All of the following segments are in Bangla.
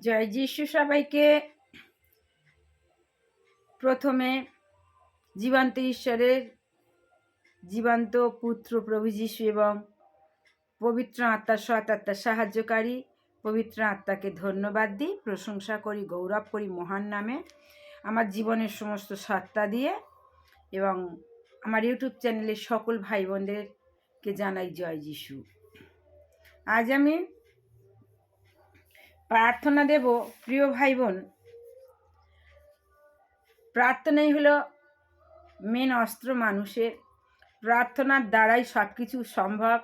জয় যিশু সবাইকে। প্রথমে জীবন্ত ঈশ্বরের জীবন্ত পুত্র প্রভু যিশু এবং পবিত্র আত্মার সৎ আত্মার সাহায্যকারী পবিত্র আত্মাকে ধন্যবাদ দিই, প্রশংসা করি, গৌরব করি মহান নামে। আমার জীবনের সমস্ত সত্তা দিয়ে এবং আমার ইউটিউব চ্যানেলের সকল ভাই বোনদেরকে জানাই জয় যিশু। আজ আমি প্রার্থনা দেব, প্রিয় ভাই বোন প্রার্থনাই হলো মেন অস্ত্র মানুষের। প্রার্থনার দ্বারাই সব কিছু সম্ভব।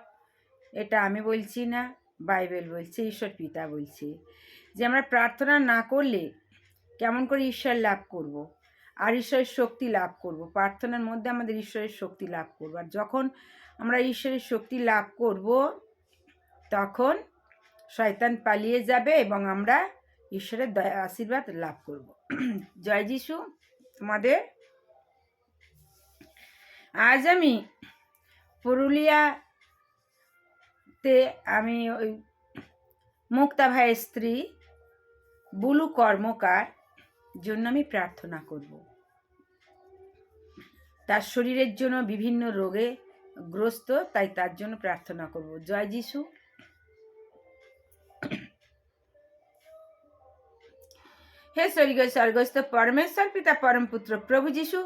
এটা আমি বলছি না, বাইবেল বলছে, ঈশ্বর পিতা বলছে। যে আমরা প্রার্থনা না করলে কেমন করে ঈশ্বর লাভ করব। আর ঈশ্বরের শক্তি লাভ করব। প্রার্থনার মধ্যে আমাদের ঈশ্বরের শক্তি লাভ করব। আর যখন আমরা ঈশ্বরের শক্তি লাভ করব, তখন শয়তান পালিয়ে যাবে এবং আমরা ঈশ্বরের দয়া, আশীর্বাদ লাভ করব। জয় যিশু তোমাদের। আজ আমি পুরুলিয়াতে আমি ওই মুক্তা ভাইয়ের স্ত্রী বুলু কর্মকার জন্য আমি প্রার্থনা করব। তার শরীরের জন্য বিভিন্ন রোগে গ্রস্ত, তাই তার জন্য প্রার্থনা করব। জয় যিশু। হে স্বর্গীয় স্বর্গস্থ পরমেশ্বর পিতা পরম পুত্র প্রভু যিশু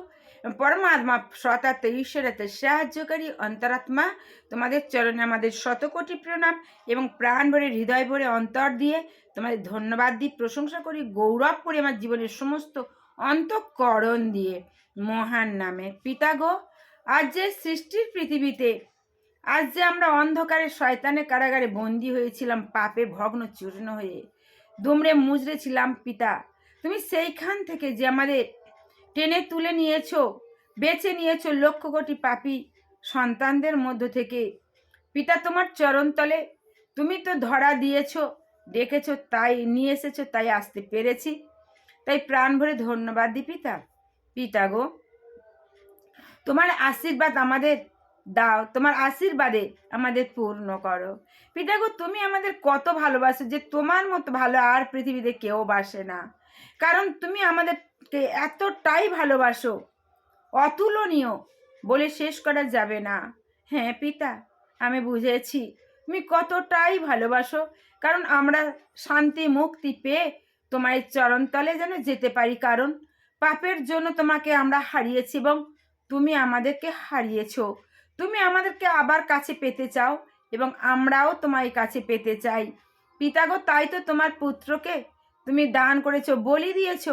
পরমাত্মা সতাত্ম ঈশ্বরাতে সাহায্যকারী অন্তরাত্মা, তোমাদের চরণে আমাদের শতকোটি প্রণাম এবং প্রাণ ভরে, হৃদয় ভরে অন্তর দিয়ে তোমাদের ধন্যবাদ দিই, প্রশংসা করি, গৌরব করি আমার জীবনের সমস্ত অন্তঃকরণ দিয়ে মহান নামে। পিতাগো আজ যে সৃষ্টির পৃথিবীতে, আজ যে আমরা অন্ধকারে শয়তানের কারাগারে বন্দি হয়েছিলাম, পাপে ভগ্ন চূর্ণ হয়ে দুমড়ে মুজড়ে ছিলাম, পিতা তুমি সেইখান থেকে যে আমাদের টেনে তুলে নিয়েছো, বেছে নিয়েছো লক্ষ কোটি পাপি সন্তানদের মধ্য থেকে। পিতা তোমার চরণতলে তুমি তো ধরা দিয়েছ, ডেকেছো, তাই নিয়ে এসেছ, তাই আসতে পেরেছি। তাই প্রাণ ভরে ধন্যবাদ দি পিতা। পিতা গো, তোমার আশীর্বাদ আমাদের দাও, তোমার আশীর্বাদে আমাদের পূর্ণ করো। পিতা গো, তুমি আমাদের কত ভালোবাসো যে তোমার মতো ভালো আর পৃথিবীতে কেউ বাসে না। কারণ তুমি আমাদেরকে এতটাই ভালোবাসো, অতুলনীয় বলে শেষ করা যাবে না। হ্যাঁ পিতা, আমি বুঝেছি। তুমি কতটাই ভালোবাসো, কারণ আমরা শান্তি মুক্তি পেয়ে তোমার এই চরণতলে যেন যেতে পারি। কারণ পাপের জন্য তোমাকে আমরা হারিয়েছি এবং তুমি আমাদেরকে হারিয়েছ। তুমি আমাদেরকে আবার কাছে পেতে চাও এবং আমরাও তোমার কাছে পেতে চাই। পিতাগো, তাই তো তোমার পুত্রকে তুমি দান করেছ, বলি দিয়েছ।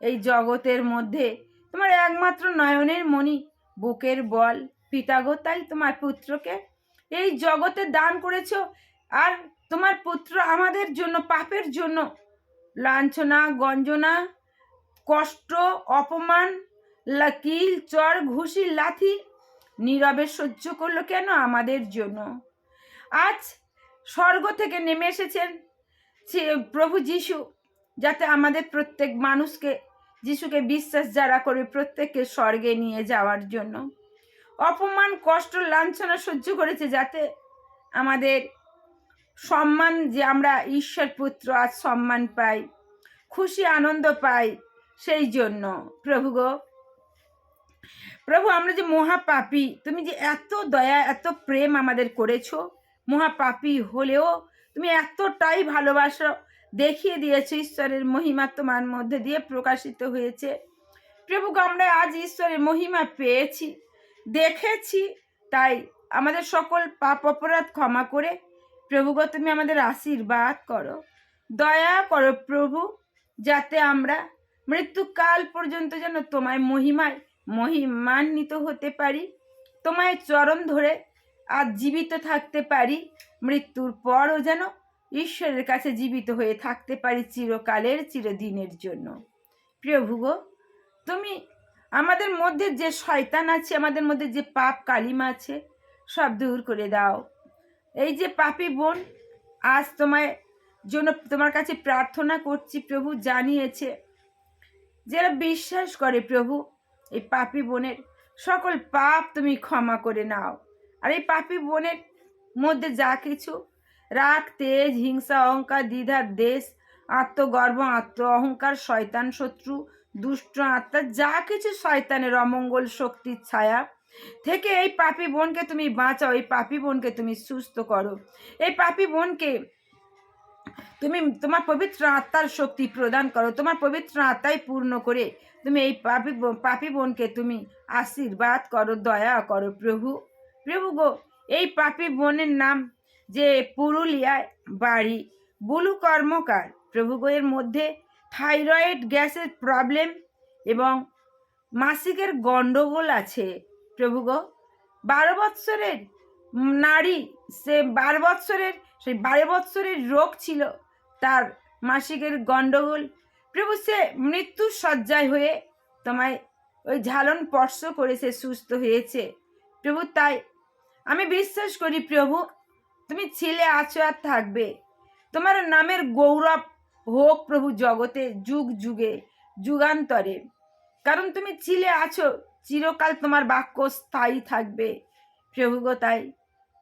এই জগতের মধ্যে তোমার একমাত্র নয়নের মণি, বুকের বল, পিতাগো, তাই তোমার পুত্রকে এই জগতে দান করেছ। আর তোমার পুত্র আমাদের জন্য, পাপের জন্য। লাঞ্ছনা, গঞ্জনা, কষ্ট, অপমান, লাকিল, চর, ঘুষি, লাথি নীরবে সহ্য করল কেন আমাদের জন্য? আজ স্বর্গ থেকে নেমে এসেছেন প্রভু যিশু। যাতে আমাদের প্রত্যেক মানুষকে, যিশুকে বিশ্বাস যারা করে প্রত্যেককে স্বর্গে নিয়ে যাওয়ার জন্য। অপমান, কষ্ট, লাঞ্ছনা সহ্য করেছে যাতে আমাদের সম্মান যে আমরা ঈশ্বর পুত্র, আজ সম্মান পাই, খুশি, আনন্দ পাই, সেই জন্য। প্রভু গো, প্রভু আমরা যে মহাপাপী, তুমি যে এত দয়া, এত প্রেম আমাদের করেছ, মহাপাপী হলেও তুমি এতটাই ভালোবাসো দেখিয়ে দিয়েছে ঈশ্বরের মহিমা তোমার মধ্যে দিয়ে প্রকাশিত হয়েছে। প্রভু, আমরা আজ ঈশ্বরের মহিমা পেয়েছি, দেখেছি, তাই আমাদের সকল পাপ অপরাধ ক্ষমা করে প্রভুগ তুমি আমাদের আশীর্বাদ করো। দয়া করো প্রভু, যাতে আমরা মৃত্যুকাল পর্যন্ত যেন তোমায় মহিমায় মহিমান্বিত হতে পারি, তোমায় চরণ ধরে আজ জীবিত থাকতে পারি, মৃত্যুর পরও যেন ঈশ্বরের কাছে জীবিত হয়ে থাকতে পারি চিরকালের চিরদিনের জন্য। প্রিয় ভুগো, তুমি আমাদের মধ্যে যে শয়তান আছে, আমাদের মধ্যে যে পাপ কালিমা আছে, সব দূর করে দাও। এই যে পাপি বোন, আজ তোমায় জন্য তোমার কাছে প্রার্থনা করছি, প্রভু জানিয়েছে যারা বিশ্বাস করে প্রভু, এই পাপি বোনের সকল পাপ তুমি ক্ষমা করে নাও। আর এই পাপি বোনের মধ্যে যা কিছু রাগ, তেজ, হিংসা, অহংকার, দ্বিধা, দেশ, আত্মগর্ব আত্ম অহংকার শয়তান, শত্রু, দুষ্ট আত্মা, যা কিছু শয়তানের অমঙ্গল শক্তির ছায়া। থেকে এই পাপি বোনকে তুমি বাঁচাও, এই পাপি বোনকে তুমি সুস্থ করো। এই পাপি বোনকে তুমি তোমার পবিত্র আত্মার শক্তি প্রদান করো, তোমার পবিত্র আত্মাই পূর্ণ করে তুমি এই পাপি পাপি বোনকে তুমি আশীর্বাদ করো, দয়া করো প্রভু। প্রভু গো, এই পাপি বোনের নাম যে পুরুলিয়ায় বাড়ি। বুলু কর্মকার, প্রভু গো এর মধ্যে থাইরয়েড গ্যাসের প্রবলেম এবং মাসিকের গণ্ডগোল আছে। প্রভু গো, বারো বৎসরের নারী, সে বারো বৎসরের, সেই বারো বৎসরের রোগ ছিল, তার মাসিকের গণ্ডগোল প্রভু, সে মৃত্যু শয্যায় হয়ে তোমায় ওই ঝালন স্পর্শ করে সে সুস্থ হয়েছে। প্রভু, তাই আমি বিশ্বাস করি প্রভু তুমি ছেলে আছো আর থাকবে। তোমার নামের গৌরব হোক প্রভু জগতে যুগ যুগে, যুগান্তরে। কারণ তুমি ছিলে আছো, চিরকাল তোমার বাক্য স্থায়ী থাকবে। প্রভু তাই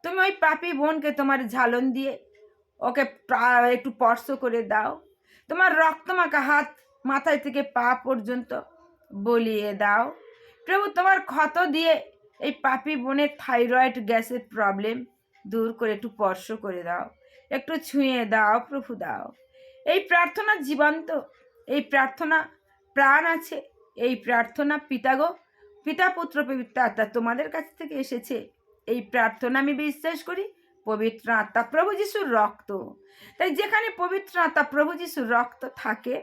তুমি ওই পাপি বোনকে তোমার ঝালন দিয়ে ওকে একটু স্পর্শ করে দাও। তোমার রক্তমাখা হাত মাথায় থেকে পা পর্যন্ত বলিয়ে দাও। প্রভু, তোমার ক্ষত দিয়ে এই পাপি বোনের থাইরয়েড গ্যাসের প্রবলেম দূর করে একটু স্পর্শ করে দাও, একটু ছুঁয়ে দাও প্রভু দাও। এই প্রার্থনা জীবন্ত, এই প্রার্থনা প্রাণ আছে, এই প্রার্থনা পিতাগো পিতা পুত্র পবিত্র আত্মা তোমাদের কাছ থেকে এসেছে। এই প্রার্থনা আমি বিশ্বাস করি, পবিত্র আত্মা প্রভু যিশুর রক্ত। তাই যেখানে পবিত্র আত্মা প্রভু যিশুর রক্ত থাকে,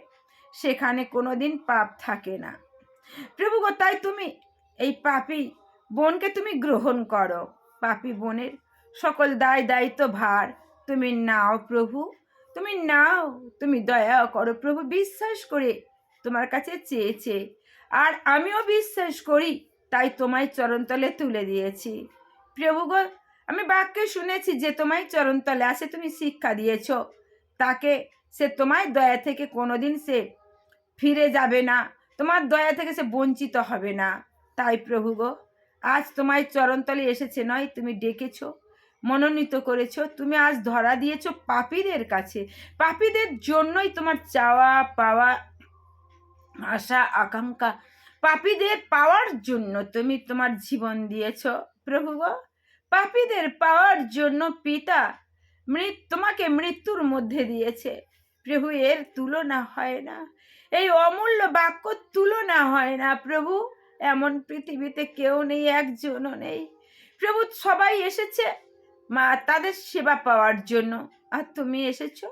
সেখানে কোনো দিন পাপ থাকে না। প্রভু গো, তাই তুমি এই পাপি বোনকে তুমি গ্রহণ করো। পাপি বোনের সকল দায় দায়িত্ব ভার। তুমি নাও প্রভু, তুমি নাও, তুমি দয়া করো প্রভু, বিশ্বাস করে তোমার কাছে চেয়েছে। আর আমিও বিশ্বাস করি, তাই তোমায় চরণতলে তুলে দিয়েছি। প্রভু গো, আমি বাক্যে শুনেছি যে তোমায় চরণতলে আসে তুমি শিক্ষা দিয়েছ। তাকে সে তোমায় দয়া থেকে কোনোদিন সে ফিরে যাবে না, তোমার দয়া থেকে সে বঞ্চিত হবে না। তাই প্রভু গো, আজ তোমায় চরণতলে এসেছে নয়, তুমি ডেকেছো। মনোনীত করেছ। তুমি আজ ধরা দিয়েছ পাপীদের কাছে। পাপীদের জন্যই তোমার চাওয়া পাওয়া, আশা, আকাঙ্ক্ষা। পাপীদের পাওয়ার জন্য তুমি তোমার জীবন দিয়েছ, প্রভু গো। পাপীদের পাওয়ার জন্য পিতা মৃত তোমাকে মৃত্যুর মধ্যে দিয়েছে। প্রভু, এর তুলনা হয় না। এই অমূল্য বাক্য তুলনা হয় না, প্রভু। এমন পৃথিবীতে কেউ নেই, একজনও নেই। প্রভু, সবাই এসেছে মা, তাদের সেবা পাওয়ার জন্য। আর তুমি এসেছ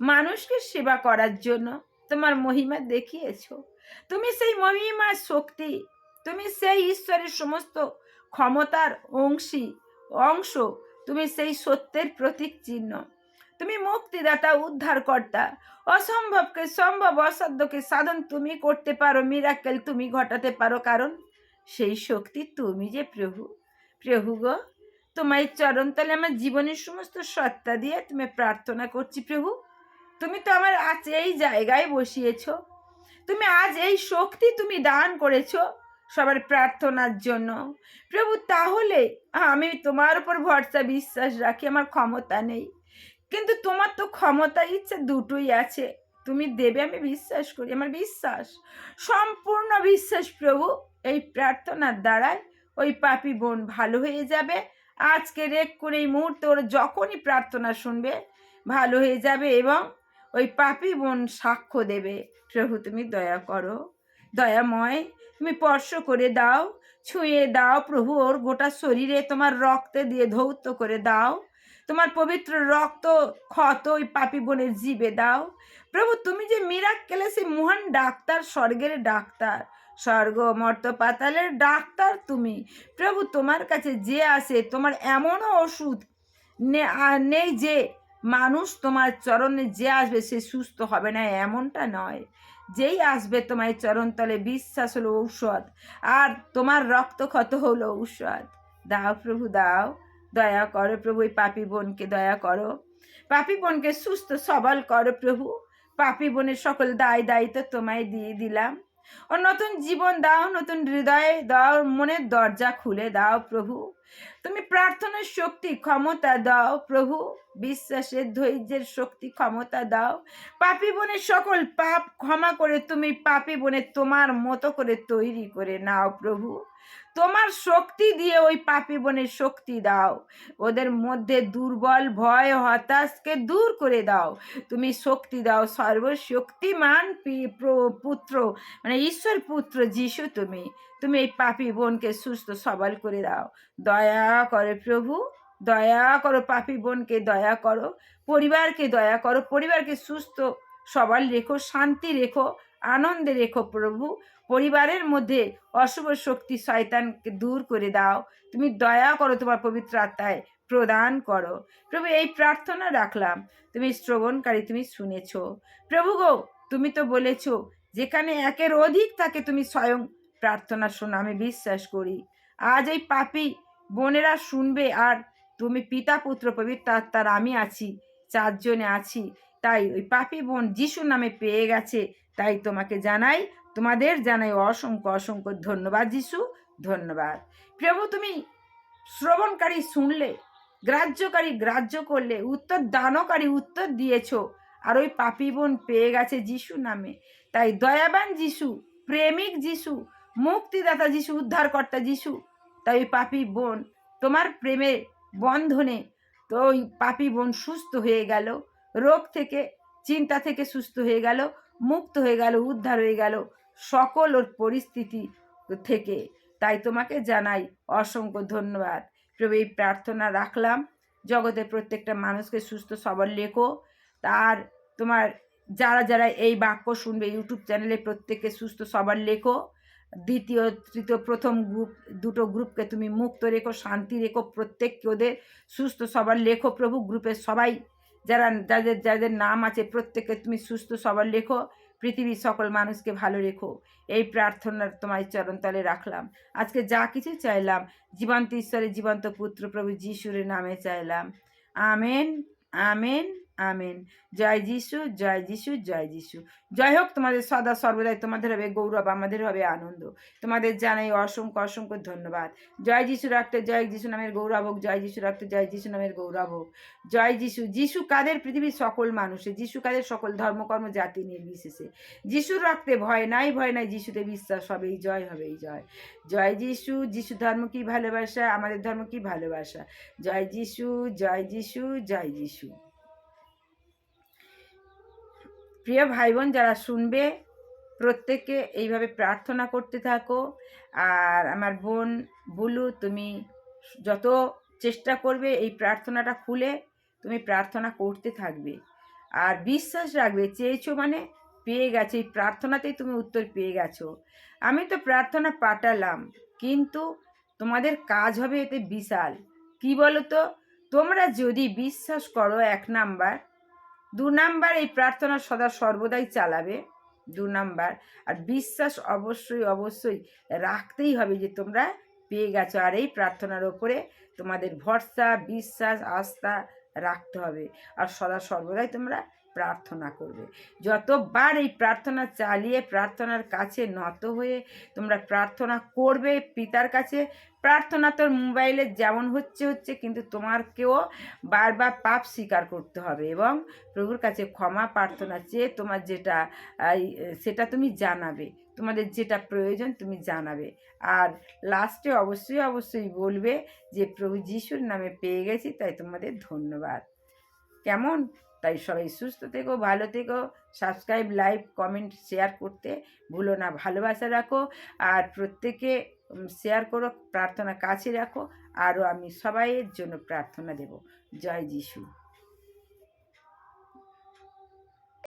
মানুষকে সেবা করার জন্য। তোমার মহিমা দেখিয়েছো। তুমি সেই মহিমার শক্তি। তুমি সেই ঈশ্বরের সমস্ত ক্ষমতার অংশী, অংশ। তুমি সেই সত্যের প্রতীক চিহ্ন। তুমি মুক্তিদাতা, উদ্ধারকর্তা। অসম্ভবকে, সম্ভব অসাধ্যকে সাধন তুমি করতে পারো মিরাকেল তুমি ঘটাতে পারো। কারণ সেই শক্তি তুমি যে প্রভু। প্রভু গো তোমার চরণতলে আমার জীবনের সমস্ত সত্তা দিয়ে তুমি প্রার্থনা করছি, প্রভু। তুমি তো আমার আজ এই জায়গায় বসিয়েছ। তুমি আজ এই শক্তি তুমি দান করেছ সবার প্রার্থনার জন্য। প্রভু, তাহলে আমি তোমার উপর ভরসা, বিশ্বাস রাখি, আমার ক্ষমতা নেই। কিন্তু তোমার তো ক্ষমতা, ইচ্ছে দুটোই আছে। তুমি দেবে, আমি বিশ্বাস করি, আমার বিশ্বাস, সম্পূর্ণ বিশ্বাস, প্রভু। এই প্রার্থনার দ্বারায় ওই পাপি বোন ভালো হয়ে যাবে আজকে রেক করে এই মুহূর্তে ওরা যখনই প্রার্থনা শুনবে, ভালো হয়ে যাবে এবং ওই পাপি বোন সাক্ষ্য দেবে। প্রভু, তুমি দয়া করো, দয়াময়, তুমি স্পর্শ করে দাও, ছুঁয়ে দাও প্রভু, ওর গোটা শরীরে তোমার রক্তে দিয়ে ধৌত করে দাও। তোমার পবিত্র রক্ত, ক্ষত ওই পাপি বোনের জীবে দাও। প্রভু, তুমি যে মিরাক কেলে সেই মহান ডাক্তার, স্বর্গের ডাক্তার স্বর্গ মর্ত পাতালের ডাক্তার তুমি। প্রভু, তোমার কাছে যে আসে তোমার এমনও ওষুধ নেই যে মানুষ তোমার চরণে যে আসবে, সে সুস্থ হবে না, এমনটা নয়। যেই আসবে তোমার চরণতলে বিশ্বাস হলো ঔষধ, আর তোমার রক্ত ক্ষত হলো ঔষধ। দাও প্রভু, দাও। দয়া করো প্রভু, এই পাপি বোনকে দয়া করো। পাপি বোনকে সুস্থ, সবল করো প্রভু। পাপি বোনের সকল দায় দায়িত্ব তোমায় দিয়ে দিলাম। ও নতুন জীবন দাও, নতুন হৃদয়ে দাও, মনের দরজা খুলে দাও প্রভু। তুমি প্রার্থনার শক্তি, ক্ষমতা দাও প্রভু। বিশ্বাসের, ধৈর্যের শক্তি, ক্ষমতা দাও। পাপি বনের সকল পাপ ক্ষমা করে তুমি, পাপি বনে তোমার মতো করে তৈরি করে নাও প্রভু। তোমার শক্তি দিয়ে ওই পাপি বোনের শক্তি দাও। ওদের মধ্যে দুর্বল ভয় হতাশকে দূর করে দাও। তুমি শক্তি দাও, সর্বশক্তিমান পুত্র মানে ঈশ্বর পুত্র যিশু তুমি। তুমি এই পাপি বোনকে সুস্থ সবল করে দাও। দয়া করে প্রভু, দয়া করো পাপি বোনকে, দয়া করো পরিবারকে, দয়া করো পরিবারকে সুস্থ সবল রেখো, শান্তি রেখো, আনন্দে রেখো প্রভু। পরিবারের মধ্যে অশুভ শক্তি শয়তানকে দূর করে দাও। তুমি দয়া করো তোমার পবিত্র আত্মায় প্রদান করো। প্রভু, এই প্রার্থনা রাখলাম। তুমি শ্রবণকারী, তুমি শুনেছ। প্রভু গো, তুমি তো বলেছ, যেখানে একের অধিক থাকে তুমি স্বয়ং প্রার্থনা শোনো, আমি বিশ্বাস করি। আজ এই পাপি বোনেরা শুনবে আর তুমি পিতা, পুত্র, পবিত্র আত্মার আমি আছি, চারজনে আছি। তাই ওই পাপি বোন যিশু নামে পেয়ে গেছে, তাই তোমাকে জানাই তোমাদের জানাই অসংখ্য অসংখ্য ধন্যবাদ যিশু, ধন্যবাদ। প্রভু, তুমি শ্রবণকারী শুনলে, গ্রাহ্যকারী গ্রাহ্য করলে, উত্তর দানকারী উত্তর দিয়েছ, আর ওই পাপি বোন পেয়ে গেছে যিশু নামে। তাই দয়াবান যিশু, প্রেমিক যিশু, মুক্তিদাতা যিশু, উদ্ধারকর্তা যিশু, তাই ওই পাপি বোন, তোমার প্রেমে বন্ধনে তো ওই পাপি বোন সুস্থ হয়ে গেল, রোগ থেকে, চিন্তা থেকে সুস্থ হয়ে গেল, মুক্ত হয়ে গেল, উদ্ধার হয়ে গেল সকল ওর পরিস্থিতি থেকে। তাই তোমাকে জানাই অসংখ্য ধন্যবাদ। প্রভু, এই প্রার্থনা রাখলাম। জগতের প্রত্যেকটা মানুষকে সুস্থ, সবল লেখো তার তোমার যারা যারা এই বাক্য শুনবে ইউটিউব চ্যানেলে, প্রত্যেককে সুস্থ, সবল লেখো দ্বিতীয়, তৃতীয়, প্রথম গ্রুপ, দুটো গ্রুপকে তুমি মুক্ত রেখো, শান্তি রেখো। প্রত্যেককে ওদের সুস্থ, সবল লেখো প্রভু, গ্রুপের সবাই, যারা, যাদের যাদের নাম আছে, প্রত্যেককে তুমি সুস্থ, সবল লেখো পৃথিবীর সকল মানুষকে ভালো রেখো। এই প্রার্থনা তোমায় চরণতলে রাখলাম। আজকে যা কিছু চাইলাম, জীবন্ত ঈশ্বরের জীবন্ত পুত্র প্রভু যিশুরের নামে চাইলাম। Amen amen amen. জয় যিশু জয় যিশু জয় যিশু। জয় হোক তোমাদের সদা সর্বদাই তোমাদের হবে গৌরব, আমাদের হবে আনন্দ। তোমাদের জানাই অসংখ্য অসংখ্য ধন্যবাদ। জয় যিশু রাখতে জয় যিশু নামের গৌরব হোক জয় যিশু রাখতে জয় যিশু নামের গৌরব হোক জয় যিশু যিশু কাদের পৃথিবীর সকল মানুষে, যিশু কাদের সকল ধর্মকর্ম, জাতি নির্বিশেষে। যিশুর রক্তে ভয় নাই ভয় নাই, যিশুতে বিশ্বাস হবেই, জয় হবেই, জয়। জয় যিশু যিশু ধর্ম কি ভালোবাসা, আমাদের ধর্ম কি ভালোবাসা? জয় যিশু জয় যিশু জয় যিশু। প্রিয় ভাই বোন যারা শুনবে, প্রত্যেককে এইভাবে প্রার্থনা করতে থাকো। আর আমার বোন বুলু, তুমি যত চেষ্টা করবে এই প্রার্থনাটা খুলে তুমি প্রার্থনা করতে থাকবে। আর বিশ্বাস রাখবে, চেয়েছো মানে পেয়ে গেছো, এই প্রার্থনাতেই তুমি উত্তর পেয়ে গেছো। আমি তো প্রার্থনা পাঠালাম, কিন্তু তোমাদের কাজ হবে এতে বিশাল। কি বলো তো তোমরা যদি বিশ্বাস করো এক নাম্বার দু নাম্বার এই প্রার্থনা সদা সর্বদাই চালাবে। দু নাম্বার। আর বিশ্বাস অবশ্যই অবশ্যই রাখতেই হবে যে তোমরা পেয়ে গেছো। আর এই প্রার্থনার ওপরে তোমাদের ভরসা, বিশ্বাস, আস্থা রাখতে হবে। আর সদা সর্বদাই তোমরা প্রার্থনা করবে। যতবার এই প্রার্থনা চালিয়ে প্রার্থনার কাছে নত হয়ে তোমরা প্রার্থনা করবে পিতার কাছে, প্রার্থনা তোর মোবাইলে যেমন হচ্ছে হচ্ছে কিন্তু তোমারকেও বারবার পাপ স্বীকার করতে হবে এবং প্রভুর কাছে ক্ষমা প্রার্থনা চেয়ে তোমার যেটা সেটা তুমি জানাবে। তোমাদের যেটা প্রয়োজন তুমি জানাবে। আর লাস্টে অবশ্যই অবশ্যই বলবে যে প্রভু যিশুর নামে পেয়ে গেছি, তাই তোমাদের ধন্যবাদ। কেমন? তাই সবাই সুস্থ থেকো, ভালো থেকো সাবস্ক্রাইব লাইক কমেন্ট শেয়ার করতে ভুলো না। ভালোবাসা রাখো আর প্রত্যেকে শেয়ার করো, প্রার্থনা কাছে রাখো। আরও আমি সবাইয়ের জন্য প্রার্থনা দেব। জয় যিশু।